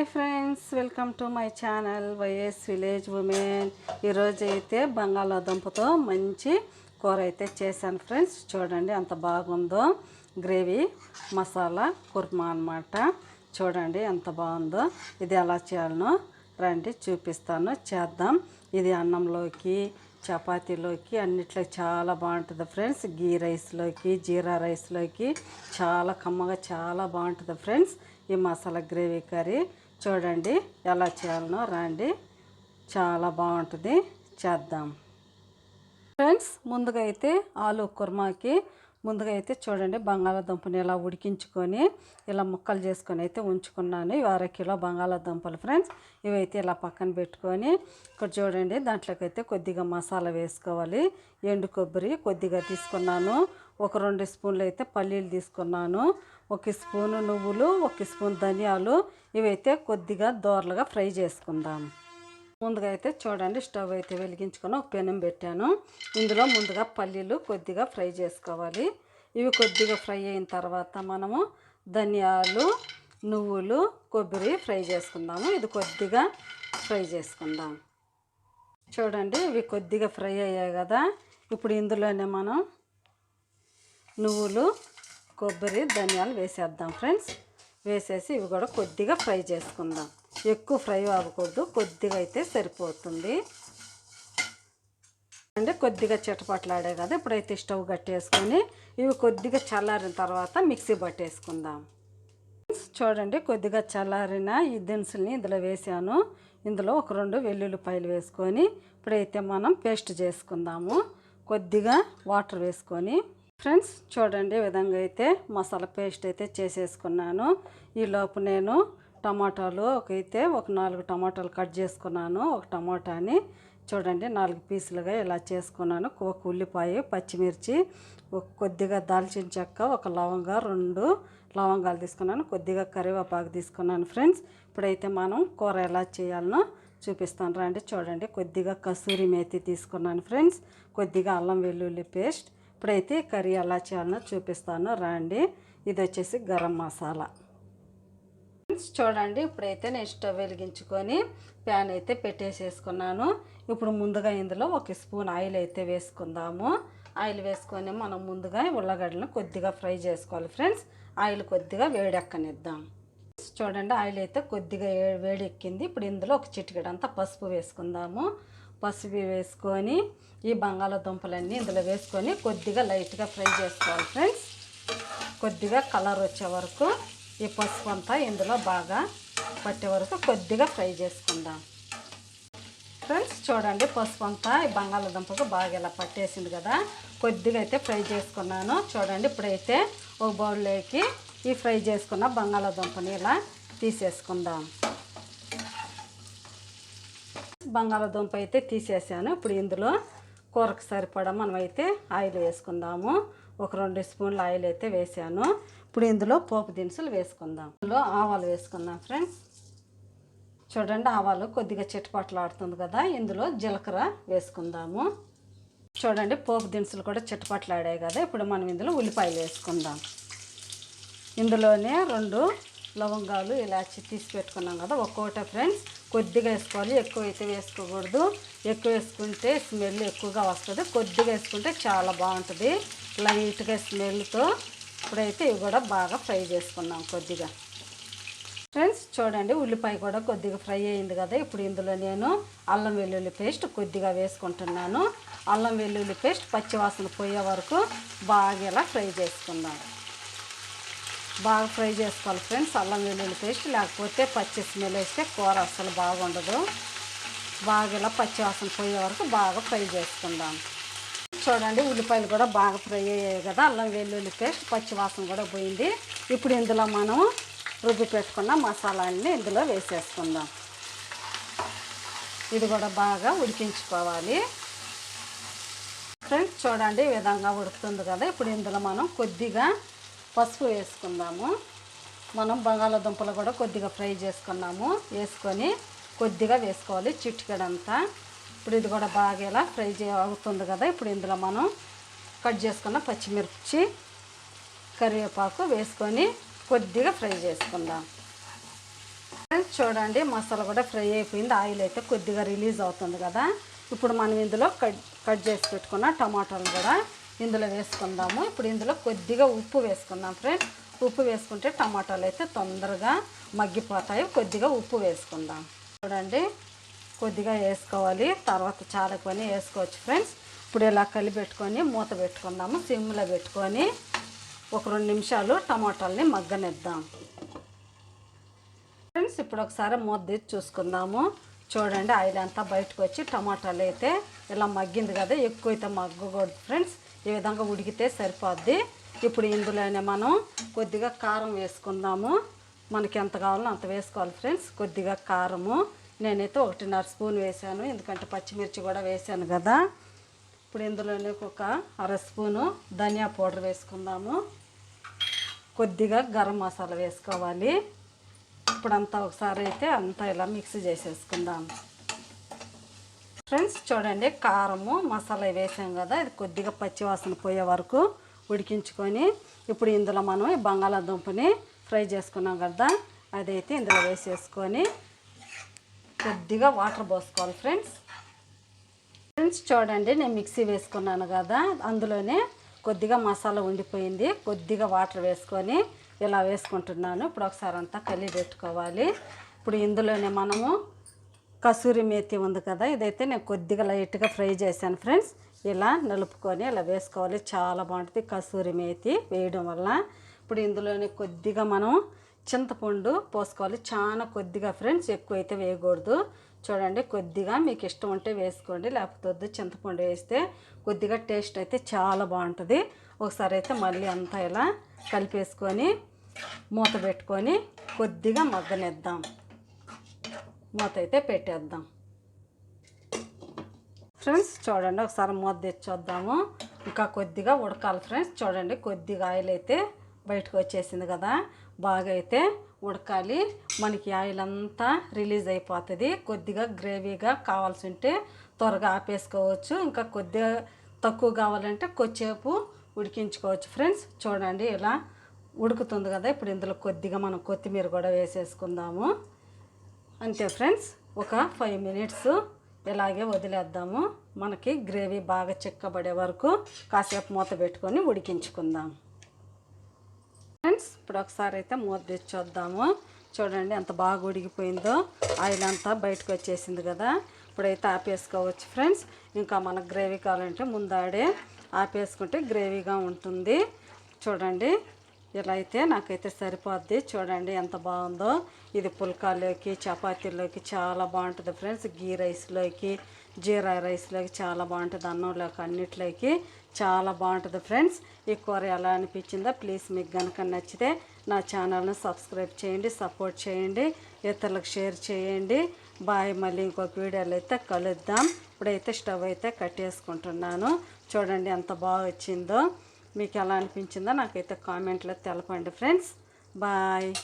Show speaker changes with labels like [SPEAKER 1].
[SPEAKER 1] Hi friends welcome to my channel YS village women. ఈరోజు అయితే బంగాళాదుంపతో మంచి కూర అయితే చేశాను ఫ్రెండ్స్. చూడండి ఎంత బాగుందో. గ్రేవీ మసాలా కుర్మా అన్నమాట. చూడండి ఎంత బాగుందో. ఇది ఎలా చేయాలనో రండి చూపిస్తాను. చేద్దాం. ఇది అన్నంలోకి చపాతీలోకి అన్నిట్లో చాలా బాగుంటుంది ఫ్రెండ్స్. గీ రైస్లోకి జీరా రైస్లోకి చాలా కమ్మగా చాలా బాగుంటుంది ఫ్రెండ్స్. ఈ మసాలా గ్రేవీ కర్రీ చూడండి ఎలా చేయాలనో రండి. చాలా బాగుంటుంది. చేద్దాం. ఫ్రెండ్స్ ముందుగా అయితే ఆలు కుర్మాకి ముందుగా అయితే చూడండి బంగాళాదుంపని ఇలా ఉడికించుకొని ఇలా ముక్కలు చేసుకొని అయితే ఉంచుకున్నాను. ఇవి అర కిలో బంగాళాదుంపలు ఫ్రెండ్స్. ఇవైతే ఇలా పక్కన పెట్టుకొని ఇక్కడ చూడండి దాంట్లోకి అయితే కొద్దిగా మసాలా వేసుకోవాలి. ఎండు కొబ్బరి కొద్దిగా తీసుకున్నాను. ఒక రెండు స్పూన్లు అయితే పల్లీలు తీసుకున్నాను. ఒక స్పూను నువ్వులు ఒక స్పూన్ ధనియాలు ఇవైతే కొద్దిగా దోరలుగా ఫ్రై చేసుకుందాం. ముందుగా అయితే చూడండి స్టవ్ అయితే వెలిగించుకొని ఒక పెనం పెట్టాను. ఇందులో ముందుగా పల్లీలు కొద్దిగా ఫ్రై చేసుకోవాలి. ఇవి కొద్దిగా ఫ్రై అయిన తర్వాత మనము ధనియాలు నువ్వులు కొబ్బరి ఫ్రై చేసుకుందాము. ఇది కొద్దిగా ఫ్రై చేసుకుందాం. చూడండి ఇవి కొద్దిగా ఫ్రై అయ్యాయి కదా. ఇప్పుడు ఇందులోనే మనం నువ్వులు కొబ్బరి ధనియాలు వేసేద్దాం ఫ్రెండ్స్. వేసేసి ఇవి కూడా కొద్దిగా ఫ్రై చేసుకుందాం. ఎక్కువ ఫ్రై అవ్వకూడదు కొద్దిగా అయితే సరిపోతుంది. అంటే కొద్దిగా చిటపట్లాడే కదా ఇప్పుడైతే స్టవ్ కట్టేసుకొని ఇవి కొద్దిగా చల్లారిన తర్వాత మిక్సీ పట్టేసుకుందాం. చూడండి కొద్దిగా చల్లారిన ఈ దినుసుల్ని ఇందులో వేసాను. ఇందులో ఒక రెండు వెల్లుల్లిపాయలు వేసుకొని ఇప్పుడైతే మనం పేస్ట్ చేసుకుందాము. కొద్దిగా వాటర్ వేసుకొని ఫ్రెండ్స్ చూడండి విధంగా అయితే మసాలా పేస్ట్ అయితే చేసేసుకున్నాను. ఈలోపు నేను టమాటాలు ఒక అయితే ఒక నాలుగు టమాటాలు కట్ చేసుకున్నాను ఒక టమాటాని చూడండి నాలుగు పీసులుగా ఇలా చేసుకున్నాను. ఒక ఉల్లిపాయ పచ్చిమిర్చి ఒక కొద్దిగా దాల్చిన చెక్క ఒక లవంగా రెండు లవంగాలు తీసుకున్నాను కొద్దిగా కరివేపాకు తీసుకున్నాను ఫ్రెండ్స్. ఇప్పుడైతే మనం కూర ఎలా చేయాలనో చూపిస్తాను. రండి చూడండి కొద్దిగా కసూరి మేతి తీసుకున్నాను ఫ్రెండ్స్ కొద్దిగా అల్లం వెల్లుల్లి పేస్ట్ ఇప్పుడైతే కర్రీ ఎలా చేయాలో చూపిస్తాను. రండి. ఇది వచ్చేసి గరం మసాలా. ఫ్రెండ్స్ చూడండి ఇప్పుడైతే నేను స్టవ్ వెలిగించుకొని ప్యాన్ అయితే పెట్టేసేసుకున్నాను. ఇప్పుడు ముందుగా ఇందులో ఒక స్పూన్ ఆయిల్ అయితే వేసుకుందాము. ఆయిల్ వేసుకొని మనం ముందుగా ఉల్లగడ్డలను కొద్దిగా ఫ్రై చేసుకోవాలి ఫ్రెండ్స్. ఆయిల్ కొద్దిగా వేడెక్కనిద్దాం. చూడండి ఆయిల్ అయితే కొద్దిగా వేడెక్కింది. ఇప్పుడు ఇందులో ఒక చిటికెడంతా పసుపు వేసుకుందాము. పసుపు వేసుకొని ఈ బంగాళాదుంపలన్నీ ఇందులో వేసుకొని కొద్దిగా లైట్గా ఫ్రై చేసుకోవాలి ఫ్రెండ్స్. కొద్దిగా కలర్ వచ్చే వరకు ఈ పసుపు అంతా ఇందులో బాగా పట్టే వరకు కొద్దిగా ఫ్రై చేసుకుందాం. ఫ్రెండ్స్ చూడండి పసుపు అంతా ఈ బంగాళాదుంపకు బాగా ఇలా పట్టేసింది కదా. కొద్దిగా అయితే ఫ్రై చేసుకున్నాను. చూడండి ఇప్పుడైతే ఒక బౌల్లోకి ఈ ఫ్రై చేసుకున్న బంగాళాదుంపని ఇలా తీసేసుకుందాం. బంగాళాదుంప అయితే తీసేసాను. ఇప్పుడు ఇందులో కూరకు సరిపడా మనం అయితే ఆయిల్ వేసుకుందాము. ఒక రెండు స్పూన్ల ఆయిల్ అయితే వేసాను. ఇప్పుడు ఇందులో పోపు దినుసులు వేసుకుందాం. ఇందులో ఆవాలు వేసుకుందాం ఫ్రెండ్స్. చూడండి ఆవాలు కొద్దిగా చిటపట్లాడుతుంది కదా. ఇందులో జీలకర్ర వేసుకుందాము. చూడండి పోపు దినుసులు కూడా చిట్టుపట్లాడాయి కదా. ఇప్పుడు మనం ఇందులో ఉల్లిపాయలు వేసుకుందాం. ఇందులోనే రెండు లవంగాలు ఇలాచి తీసి పెట్టుకున్నాం కదా. ఒక్కొక్కటే ఫ్రెండ్స్. కొద్దిగా వేసుకోవాలి. ఎక్కువ అయితే వేసుకోకూడదు. ఎక్కువ వేసుకుంటే స్మెల్ ఎక్కువగా వస్తుంది. కొద్దిగా వేసుకుంటే చాలా బాగుంటుంది. లైట్గా స్మెల్తో ఇప్పుడైతే ఇవి కూడా బాగా ఫ్రై చేసుకున్నాం కొద్దిగా. ఫ్రెండ్స్ చూడండి ఉల్లిపాయ కూడా కొద్దిగా ఫ్రై అయింది కదా. ఇప్పుడు ఇందులో నేను అల్లం వెల్లుల్లి పేస్ట్ కొద్దిగా వేసుకుంటున్నాను. అల్లం వెల్లుల్లి పేస్ట్ పచ్చివాసన పోయే వరకు బాగా ఇలా ఫ్రై చేసుకున్నాను బాగా ఫ్రై చేసుకోవాలి ఫ్రెండ్స్. అల్లం వెల్లుల్లి పేస్ట్ లేకపోతే పచ్చి స్మెల్ వేస్తే కూర అస్సలు బాగుండదు. బాగా ఇలా పచ్చి వాసన పోయే వరకు బాగా ఫ్రై చేసుకుందాం. చూడండి ఉల్లిపాయలు కూడా బాగా ఫ్రై అయ్యాయి కదా. అల్లం వెల్లుల్లి పేస్ట్ పచ్చి వాసన కూడా పోయింది. ఇప్పుడు ఇందులో మనం రుబ్బి పెట్టుకున్న మసాలాన్ని ఇందులో వేసేసుకుందాం. ఇది కూడా బాగా ఉడికించుకోవాలి. ఫ్రెండ్స్ చూడండి ఈ విధంగా ఉడుకుతుంది కదా. ఇప్పుడు ఇందులో మనం కొద్దిగా పసుపు వేసుకుందాము. మనం బంగాళాదుంపలు కూడా కొద్దిగా ఫ్రై చేసుకున్నాము. వేసుకొని కొద్దిగా వేసుకోవాలి చిట్టికడంతా ఇప్పుడు ఇది కూడా బాగా ఇలా ఫ్రై చే అవుతుంది కదా. ఇప్పుడు ఇందులో మనం కట్ చేసుకున్న పచ్చిమిర్చి కరివేపాకు వేసుకొని కొద్దిగా ఫ్రై చేసుకుందాం. ఫ్రెండ్స్ చూడండి మసాలా కూడా ఫ్రై అయిపోయింది. ఆయిల్ అయితే కొద్దిగా రిలీజ్ అవుతుంది కదా. ఇప్పుడు మనం ఇందులో కట్ కట్ చేసి పెట్టుకున్న టమాటాలు కూడా ఇందులో వేసుకుందాము. ఇప్పుడు ఇందులో కొద్దిగా ఉప్పు వేసుకుందాం ఫ్రెండ్స్. ఉప్పు వేసుకుంటే టమాటాలు అయితే తొందరగా మగ్గిపోతాయి. కొద్దిగా ఉప్పు వేసుకుందాం. చూడండి కొద్దిగా వేసుకోవాలి. తర్వాత చాలా కొని వేసుకోవచ్చు ఫ్రెండ్స్. ఇప్పుడు ఇలా కలిపెట్టుకొని మూత పెట్టుకుందాము. సిమ్లో పెట్టుకొని ఒక రెండు నిమిషాలు టమాటాలని మగ్గనిద్దాం. ఫ్రెండ్స్ ఇప్పుడు ఒకసారి మూత తీసి చూసుకుందాము. చూడండి ఆయిల్ అంతా బయటకు వచ్చి టమాటాలు అయితే ఇలా మగ్గింది కదా. ఎక్కువ అయితే మగ్గకూడదు ఫ్రెండ్స్. ఈ విధంగా ఉడికితే సరిపోద్ది. ఇప్పుడు ఇందులోనే మనం కొద్దిగా కారం వేసుకుందాము. మనకి ఎంత కావాలో అంత వేసుకోవాలి ఫ్రెండ్స్. కొద్దిగా కారము. నేనైతే ఒకటిన్నర స్పూన్ వేసాను. ఎందుకంటే పచ్చిమిర్చి కూడా వేసాను కదా. ఇప్పుడు ఇందులోనే ఒక అర స్పూను ధనియా పౌడర్ వేసుకుందాము. కొద్దిగా గరం మసాలా వేసుకోవాలి. ఇప్పుడంతా ఒకసారి అయితే అంతా ఇలా మిక్స్ చేసేసుకుందాము. ఫ్రెండ్స్ చూడండి కారము మసాలా వేసాం కదా ఇది కొద్దిగా పచ్చివాసన పోయే వరకు ఉడికించుకొని ఇప్పుడు ఇందులో మనం ఈ బంగాళాదుంపని ఫ్రై చేసుకున్నాం కదా అదైతే ఇందులో వేసేసుకొని కొద్దిగా వాటర్ పోసుకోవాలి ఫ్రెండ్స్. ఫ్రెండ్స్ చూడండి నేను మిక్సీ వేసుకున్నాను కదా అందులోనే కొద్దిగా మసాలా ఉండిపోయింది కొద్దిగా వాటర్ వేసుకొని ఇలా వేసుకుంటున్నాను. ఇప్పుడు ఒకసారి అంతా కలిపి పెట్టుకోవాలి ఇప్పుడు ఇందులోనే మనము కసూరి మేతి ఉంది కదా ఇదైతే నేను కొద్దిగా లైట్గా ఫ్రై చేశాను ఫ్రెండ్స్. ఇలా నలుపుకొని ఇలా వేసుకోవాలి. చాలా బాగుంటుంది కసూరి మేతి వేయడం వల్ల. ఇప్పుడు ఇందులోనే కొద్దిగా మనం చింతపండు పోసుకోవాలి. చాలా కొద్దిగా ఫ్రెండ్స్ ఎక్కువ అయితే వేయకూడదు. చూడండి కొద్దిగా మీకు ఇష్టం ఉంటే వేసుకోండి లేకపోతే వద్దు. చింతపండు వేస్తే కొద్దిగా టేస్ట్ అయితే చాలా బాగుంటుంది. ఒకసారి అయితే మళ్ళీ అంతా ఇలా కలిపేసుకొని మూత పెట్టుకొని కొద్దిగా మగ్గనిద్దాం. మూత అయితే పెట్టేద్దాం. ఫ్రెండ్స్ చూడండి ఒకసారి మూత తెచ్చొద్దాము. ఇంకా కొద్దిగా ఉడకాలి ఫ్రెండ్స్. చూడండి కొద్దిగా ఆయిల్ అయితే బయటకు వచ్చేసింది కదా. బాగా అయితే ఉడకాలి. మనకి ఆయిల్ అంతా రిలీజ్ అయిపోతుంది. కొద్దిగా గ్రేవీగా కావాల్సి ఉంటే త్వరగా ఆపేసుకోవచ్చు. ఇంకా కొద్దిగా తక్కువ కావాలంటే కొద్దిసేపు ఉడికించుకోవచ్చు ఫ్రెండ్స్. చూడండి ఇలా ఉడుకుతుంది కదా. ఇప్పుడు ఇందులో కొద్దిగా మనం కొత్తిమీర కూడా వేసేసుకుందాము. అంతే ఫ్రెండ్స్ ఒక ఫైవ్ మినిట్స్ ఇలాగే వదిలేద్దాము. మనకి గ్రేవీ బాగా చిక్కబడే వరకు కాసేపు మూత పెట్టుకొని ఉడికించుకుందాం. ఫ్రెండ్స్ ఇప్పుడు ఒకసారి అయితే మూత తెచ్చొద్దాము చూడండి ఎంత బాగా ఉడికిపోయిందో. ఆయిల్ అంతా బయటకు వచ్చేసింది కదా. ఇప్పుడైతే ఆపేసుకోవచ్చు ఫ్రెండ్స్. ఇంకా మనకు గ్రేవీ కావాలంటే ముందాడే ఆపేసుకుంటే గ్రేవీగా ఉంటుంది. చూడండి ఇలా అయితే నాకైతే సరిపోద్ది. చూడండి ఎంత బాగుందో. ఇది పుల్కాలోకి చపాతీలోకి చాలా బాగుంటుంది ఫ్రెండ్స్. గీ రైస్లోకి జీరా రైస్లోకి చాలా బాగుంటుంది. అన్నంలోకి అన్నిట్లోకి చాలా బాగుంటుంది ఫ్రెండ్స్. ఈ కూర ఎలా అనిపించిందో ప్లీజ్ మీకు కనుక నచ్చితే నా ఛానల్ను సబ్స్క్రైబ్ చేయండి సపోర్ట్ చేయండి ఇతరులకు షేర్ చేయండి. బాయ్. మళ్ళీ ఇంకొక వీడియోలో అయితే కలుద్దాం. ఇప్పుడైతే స్టవ్ అయితే కట్టేసుకుంటున్నాను. చూడండి ఎంత బాగా వచ్చిందో. మీకు ఎలా అనిపించిందో నాకైతే కామెంట్లో తెలపండి ఫ్రెండ్స్. బాయ్.